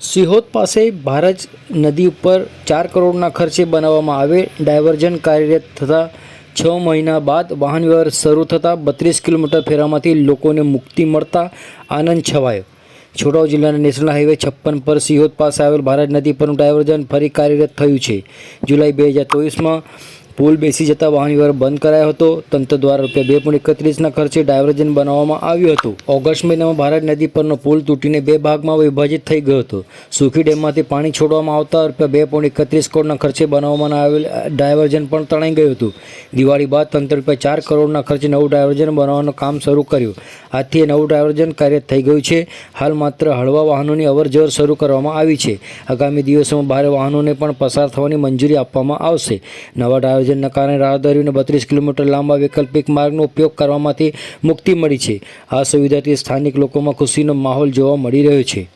સિહોદ પાસે ભારજ નદી ઉપર ચાર કરોડના ખર્ચે બનાવવામાં આવે ડાયવર્ઝન કાર્યરત થતાં છ મહિના બાદ વાહન વ્યવહાર શરૂ થતાં બત્રીસ કિલોમીટર ફેરામાંથી લોકોને મુક્તિ મળતા આનંદ છવાયો. છોટાઉ જિલ્લાના નેશનલ હાઈવે છપ્પન પર સિહોદ પાસે આવેલ ભારત નદી પરનું ડાયવર્ઝન ફરી કાર્યરત થયું છે. જુલાઈ બે હજાર ચોવીસમાં પુલ બેસી જતા વાહન વ્યવહાર બંધ કરાયો હતો. તંત્ર દ્વારા રૂપિયા બે પોઈન્ટ એકત્રીસના ખર્ચે ડાયવર્જન બનાવવામાં આવ્યું હતું. ઓગસ્ટ મહિનામાં ભારત નદી પરનો પુલ તૂટીને બે ભાગમાં વિભાજિત થઈ ગયો હતો. સુખી ડેમમાંથી પાણી છોડવામાં આવતા રૂપિયા બે પોઈન્ટ એકત્રીસ કરોડના ખર્ચે બનાવવામાં આવેલ ડાયવર્જન પણ તણાઈ ગયું હતું. દિવાળી બાદ તંત્ર રૂપિયા ચાર કરોડના ખર્ચે નવું ડાયવર્જન બનાવવાનું કામ શરૂ કર્યું. આથી નવું ડાયવર્જન કાર્ય થઈ ગયું છે. હાલ માત્ર હળવા વાહનોની અવરજવર શરૂ કરવામાં આવી છે. આગામી દિવસોમાં ભારે વાહનોને પણ પસાર થવાની મંજૂરી આપવામાં આવશે. નવા ડાયવર્ઝનના કારણે રાહદારીઓને બત્રીસ કિલોમીટર લાંબા વૈકલ્પિક માર્ગનો ઉપયોગ કરવામાંથી મુક્તિ મળી છે. આ સુવિધાથી સ્થાનિક લોકોમાં ખુશીનો માહોલ જોવા મળી રહ્યો છે.